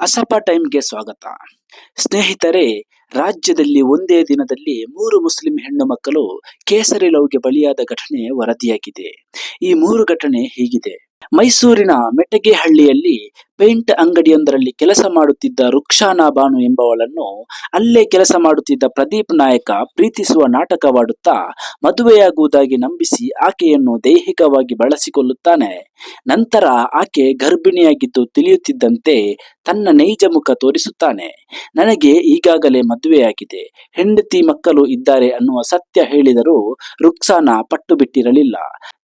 ಅಸಪ ಟೈಮ್ಗೆ ಸ್ವಾಗತ. ಸ್ನೇಹಿತರೆ, ರಾಜ್ಯದಲ್ಲಿ ಒಂದೇ ದಿನದಲ್ಲಿ ಮೂರು ಮುಸ್ಲಿಂ ಹೆಣ್ಣು ಮಕ್ಕಳು ಕೇಸರಿ ಲವ್ಗೆ ಬಲಿಯಾದ ಘಟನೆ ವರದಿಯಾಗಿದೆ. ಈ ಮೂರು ಘಟನೆ ಹೀಗಿದೆ. ಮೈಸೂರಿನ ಮೆಟಗೆಹಳ್ಳಿಯಲ್ಲಿ ಪೇಂಟ್ ಅಂಗಡಿಯೊಂದರಲ್ಲಿ ಕೆಲಸ ಮಾಡುತ್ತಿದ್ದ ರುಕ್ಷಾನಾ ಬಾನು ಎಂಬವಳನ್ನು ಅಲ್ಲೇ ಕೆಲಸ ಮಾಡುತ್ತಿದ್ದ ಪ್ರದೀಪ್ ನಾಯಕ ಪ್ರೀತಿಸುವ ನಾಟಕವಾಡುತ್ತಾ ಮದುವೆಯಾಗುವುದಾಗಿ ನಂಬಿಸಿ ಆಕೆಯನ್ನು ದೈಹಿಕವಾಗಿ ಬಳಸಿಕೊಳ್ಳುತ್ತಾನೆ. ನಂತರ ಆಕೆ ಗರ್ಭಿಣಿಯಾಗಿದ್ದು ತಿಳಿಯುತ್ತಿದ್ದಂತೆ ತನ್ನ ನೈಜ ಮುಖ ತೋರಿಸುತ್ತಾನೆ. ನನಗೆ ಈಗಾಗಲೇ ಮದುವೆಯಾಗಿದೆ ಹೆಂಡತಿ ಮಕ್ಕಳು ಇದ್ದಾರೆ ಅನ್ನುವ ಸತ್ಯ ಹೇಳಿದರೂ ರುಕ್ಸಾನ ಪಟ್ಟು ಬಿಟ್ಟಿರಲಿಲ್ಲ.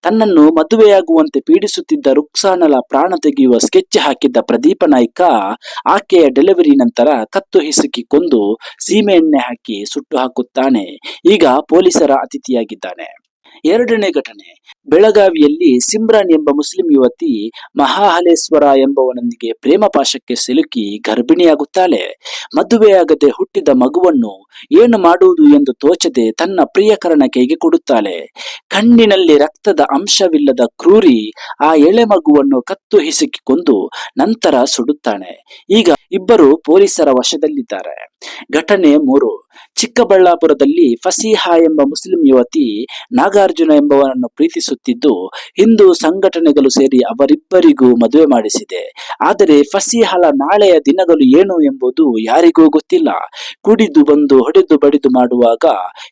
ತನ್ನನ್ನು ಮದುವೆಯಾಗುವಂತೆ ಪೀಡಿಸುತ್ತಿದ್ದ ರುಕ್ಸಾನಲ ಪ್ರಾಣ ತೆಗೆಯುವ ಸ್ಕೆಚ್ ಹಾಕಿದ್ದ ಪ್ರದೀಪ ನಾಯ್ಕ, ಆಕೆಯ ಡೆಲಿವರಿ ನಂತರ ಕತ್ತು ಹಿಸುಕಿ ಕೊಂದು ಸೀಮೆಎಣ್ಣೆ ಹಾಕಿ ಸುಟ್ಟು ಹಾಕುತ್ತಾನೆ. ಈಗ ಪೊಲೀಸರ ಅತಿಥಿಯಾಗಿದ್ದಾನೆ. ಎರಡನೇ ಘಟನೆ. ಬೆಳಗಾವಿಯಲ್ಲಿ ಸಿಮ್ರಾನ್ ಎಂಬ ಮುಸ್ಲಿಂ ಯುವತಿ ಮಹಾಹಲೇಶ್ವರ ಎಂಬವನೊಂದಿಗೆ ಪ್ರೇಮ ಪಾಶಕ್ಕೆ ಸಿಲುಕಿ ಗರ್ಭಿಣಿಯಾಗುತ್ತಾಳೆ. ಮದುವೆಯಾಗದೆ ಹುಟ್ಟಿದ ಮಗುವನ್ನು ಏನು ಮಾಡುವುದು ಎಂದು ತೋಚದೆ ತನ್ನ ಪ್ರಿಯಕರನ ಕೈಗೆ ಕೊಡುತ್ತಾಳೆ. ಕಣ್ಣಿನಲ್ಲಿ ರಕ್ತದ ಅಂಶವಿಲ್ಲದ ಕ್ರೂರಿ ಆ ಎಳೆ ಮಗುವನ್ನು ಕತ್ತು ಹಿಸುಕಿಕೊಂಡು ನಂತರ ಸುಡುತ್ತಾನೆ ಈಗ ಇಬ್ಬರು ಪೊಲೀಸರ ವಶದಲ್ಲಿದ್ದಾರೆ. ಘಟನೆ ಮೂರು. ಚಿಕ್ಕಬಳ್ಳಾಪುರದಲ್ಲಿ ಫಸೀಹಾ ಎಂಬ ಮುಸ್ಲಿಂ ಯುವತಿ ನಾಗಾರ್ಜುನ ಎಂಬವನನ್ನು ಪ್ರೀತಿಸುತ್ತಿದ್ದು, ಹಿಂದೂ ಸಂಘಟನೆಗಳು ಸೇರಿ ಅವರಿಬ್ಬರಿಗೂ ಮದುವೆ ಮಾಡಿಸಿದೆ. ಆದರೆ ಫಸಿಹಾಲ ನಾಳೆಯ ದಿನಗಳು ಏನು ಎಂಬುದು ಯಾರಿಗೂ ಗೊತ್ತಿಲ್ಲ. ಕುಡಿದು ಬಂದು ಹೊಡೆದು ಬಡಿದು ಮಾಡುವಾಗ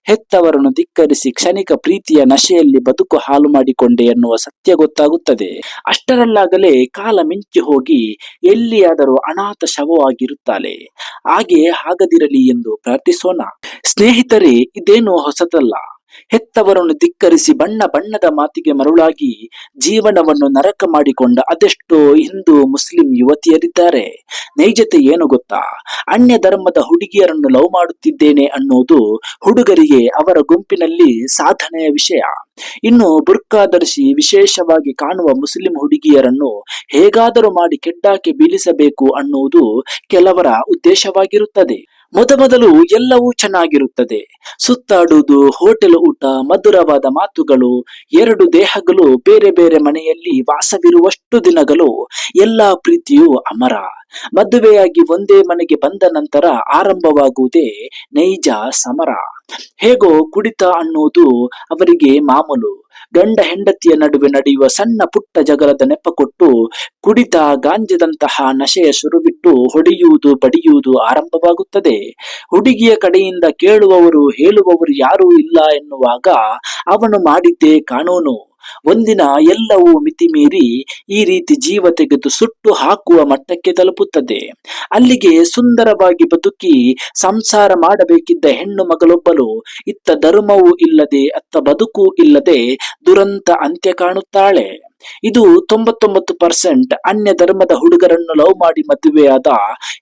ಹೆತ್ತವರನ್ನು ಧಿಕ್ಕರಿಸಿ ಕ್ಷಣಿಕ ಪ್ರೀತಿಯ ನಶೆಯಲ್ಲಿ ಬದುಕು ಹಾಲು ಮಾಡಿಕೊಂಡೆ ಎನ್ನುವ ಸತ್ಯ ಗೊತ್ತಾಗುತ್ತದೆ. ಅಷ್ಟರಲ್ಲಾಗಲೇ ಕಾಲ ಮಿಂಚಿ ಹೋಗಿ ಎಲ್ಲಿಯಾದರೂ ಅನಾಥ ಶವವಾಗಿರುತ್ತಾಳೆ. ಹಾಗೆ ಆಗದಿರಲಿ ಎಂದು ಪ್ರಾರ್ಥಿಸೋಣ. ಸ್ನೇಹಿತರೆ, ಇದೇನು ಹೊಸದಲ್ಲ. ಹೆತ್ತವರನ್ನು ಧಿಕ್ಕರಿಸಿ ಬಣ್ಣ ಬಣ್ಣದ ಮಾತಿಗೆ ಮರುಳಾಗಿ ಜೀವನವನ್ನು ನರಕ ಮಾಡಿಕೊಂಡ ಅದೆಷ್ಟೋ ಹಿಂದೂ ಮುಸ್ಲಿಂ ಯುವತಿಯರಿದ್ದಾರೆ. ನೈಜತೆ ಏನು ಗೊತ್ತಾ? ಅನ್ಯ ಧರ್ಮದ ಹುಡುಗಿಯರನ್ನು ಲವ್ ಮಾಡುತ್ತಿದ್ದೇನೆ ಅನ್ನೋದು ಹುಡುಗರಿಗೆ ಅವರ ಗುಂಪಿನಲ್ಲಿ ಸಾಧನೆಯ ವಿಷಯ. ಇನ್ನು ಬುರ್ಕಾ ಧರಿಸಿ ವಿಶೇಷವಾಗಿ ಕಾಣುವ ಮುಸ್ಲಿಂ ಹುಡುಗಿಯರನ್ನು ಹೇಗಾದರೂ ಮಾಡಿ ಕೆಡ್ಡಾಕೆ ಬೀಳಿಸಬೇಕು ಅನ್ನುವುದು ಕೆಲವರ ಉದ್ದೇಶವಾಗಿರುತ್ತದೆ. ಮೊದಮೊದಲು ಎಲ್ಲವೂ ಚೆನ್ನಾಗಿರುತ್ತದೆ. ಸುತ್ತಾಡುವುದು, ಹೋಟೆಲ್ ಊಟ, ಮಧುರವಾದ ಮಾತುಗಳು, ಎರಡು ದೇಹಗಳು ಬೇರೆ ಬೇರೆ ಮನೆಯಲ್ಲಿ ವಾಸವಿರುವಷ್ಟು ದಿನಗಳು, ಎಲ್ಲಾ ಪ್ರೀತಿಯು ಅಮರ. ಮದುವೆಯಾಗಿ ಒಂದೇ ಮನೆಗೆ ಬಂದ ನಂತರ ಆರಂಭವಾಗುವುದೇ ನೈಜ ಸಮರ. ಹೇಗೋ ಕುಡಿತ ಅನ್ನುವುದು ಅವರಿಗೆ ಮಾಮೂಲು. ಗಂಡ ಹೆಂಡತಿಯ ನಡುವೆ ನಡೆಯುವ ಸಣ್ಣ ಪುಟ್ಟ ಜಗಳದ ನೆಪ ಕೊಟ್ಟು ಕುಡಿತ ಗಾಂಜದಂತಹ ನಶೆಯ ಶುರುಬಿಟ್ಟು ಹೊಡೆಯುವುದು ಬಡಿಯುವುದು ಆರಂಭವಾಗುತ್ತದೆ. ಹುಡುಗಿಯ ಕಡೆಯಿಂದ ಕೇಳುವವರು, ಹೇಳುವವರು ಯಾರೂ ಇಲ್ಲ ಎನ್ನುವಾಗ ಅವನು ಮಾಡಿದ್ದೇ ಕಾನೂನು. ಒಂದಿನ ಎಲ್ಲವೂ ಮಿತಿಮೀರಿ ಈ ರೀತಿ ಜೀವ ತೆಗೆದು ಸುಟ್ಟು ಹಾಕುವ ಮಟ್ಟಕ್ಕೆ ತಲುಪುತ್ತದೆ. ಅಲ್ಲಿಗೆ ಸುಂದರವಾಗಿ ಬದುಕಿ ಸಂಸಾರ ಮಾಡಬೇಕಿದ್ದ ಹೆಣ್ಣು ಮಗಳೊಬ್ಬಳು, ಇತ್ತ ಧರ್ಮವೂ ಇಲ್ಲದೆ ಅತ್ತ ಬದುಕು ಇಲ್ಲದೆ ದುರಂತ ಅಂತ್ಯ ಕಾಣುತ್ತಾಳೆ. ಇದು ತೊಂಬತ್ತೊಂಬತ್ತು ಪರ್ಸೆಂಟ್ ಅನ್ಯ ಧರ್ಮದ ಹುಡುಗರನ್ನು ಲವ್ ಮಾಡಿ ಮದುವೆಯಾದ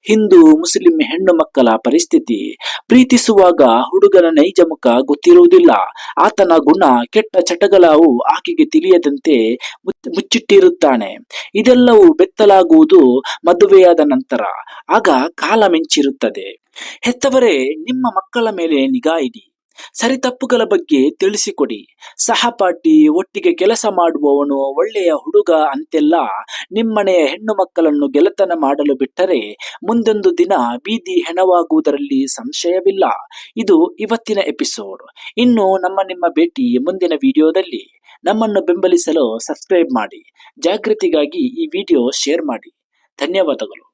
ಹಿಂದೂ, ಮುಸ್ಲಿಂ ಹೆಣ್ಣು ಮಕ್ಕಳ ಪರಿಸ್ಥಿತಿ. ಪ್ರೀತಿಸುವಾಗ ಹುಡುಗನ ನೈಜ ಮುಖ ಗೊತ್ತಿರುವುದಿಲ್ಲ. ಆತನ ಗುಣ, ಕೆಟ್ಟ ಚಟಗಳವು ಆಕೆಗೆ ತಿಳಿಯದಂತೆ ಮುಚ್ಚಿಟ್ಟಿರುತ್ತಾನೆ. ಇದೆಲ್ಲವೂ ಬೆತ್ತಲಾಗುವುದು ಮದುವೆಯಾದ ನಂತರ. ಆಗ ಕಾಲ ಮಿಂಚಿರುತ್ತದೆ ಹೆತ್ತವರೇ, ನಿಮ್ಮ ಮಕ್ಕಳ ಮೇಲೆ ನಿಗಾ ಇಡಿ. ಸರಿತಪ್ಪುಗಳ ಬಗ್ಗೆ ತಿಳಿಸಿಕೊಡಿ. ಸಹಪಾಠಿ ಒಟ್ಟಿಗೆ ಕೆಲಸ ಮಾಡುವವನು ಒಳ್ಳೆಯ ಹುಡುಗ ಅಂತೆಲ್ಲ ನಿಮ್ಮನೆಯ ಹೆಣ್ಣು ಮಕ್ಕಳನ್ನು ಗೆಲತನ ಮಾಡಲು ಬಿಟ್ಟರೆ ಮುಂದೊಂದು ದಿನ ಬೀದಿ ಹೆಣವಾಗುವುದರಲ್ಲಿ ಸಂಶಯವಿಲ್ಲ. ಇದು ಇವತ್ತಿನ ಎಪಿಸೋಡ್. ಇನ್ನು ನಮ್ಮ ನಿಮ್ಮ ಭೇಟಿ ಮುಂದಿನ ವಿಡಿಯೋದಲ್ಲಿ. ನಮ್ಮನ್ನು ಬೆಂಬಲಿಸಲು ಸಬ್ಸ್ಕ್ರೈಬ್ ಮಾಡಿ. ಜಾಗೃತಿಗಾಗಿ ಈ ವಿಡಿಯೋ ಶೇರ್ ಮಾಡಿ. ಧನ್ಯವಾದಗಳು.